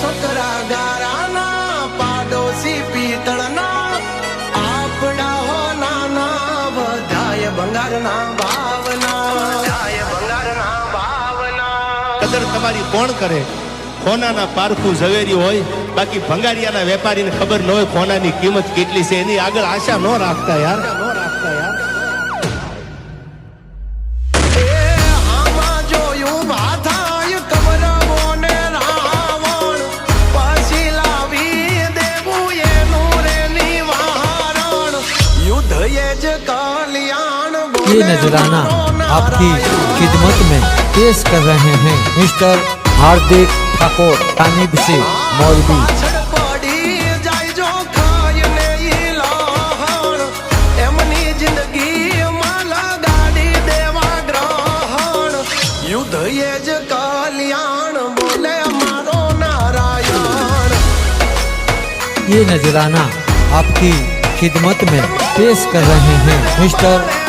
છોકરા ગારાના પાડોશી પિતળના આપણા હો નાના બધાય બંગારના ભાવના બંગારના ભાવના કદર તમારી કોણ કરે? ખોનાના પારખું ઝવેરી હોય બાકી ભંગારિયાના વેપારીને ખબર ન હોય ખોનાની કિંમત કેટલી છે એની આગળ આશા ન રાખતા યાર ન રાખતા યાર. ये नजराना आपकी खिदमत में पेश कर रहे हैं मिस्टर हार्दिक ठाकुर तानिब से मौलवी। मारो नारायण। ये नजराना आपकी खिदमत में पेश कर रहे हैं मिस्टर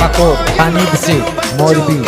ठाकुर तानिब से मौलवी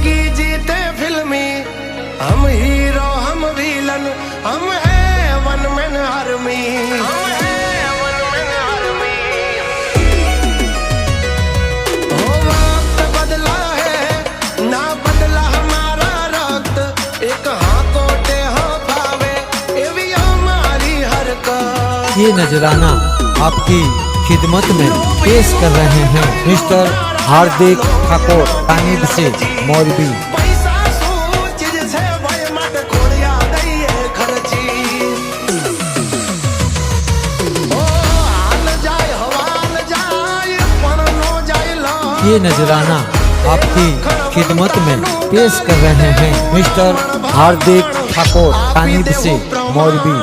ज़िंदगी जीते फिल्मी। हम हीरो, हम विलन हम है वन मैन आर्मी हम है वन बदला है, ना बदला हमारा रक्त। एक एवी हमारी ये नजराना आपकी खिदमत में पेश कर रहे हैं, मिस्टर हार्दिक ठाकुर तानिब से मौलवी પૈસા શું ચીજ છે ભાઈ માટે ખોડિયા દઈએ ખર્ચી ઓ હાલ જાય હવાલ જાય પણ નો જાય લ ये नजराना आपकी खिदमत में पेश कर रहे हैं मिस्टर हार्दिक ठाकुर तानिब से मौलवी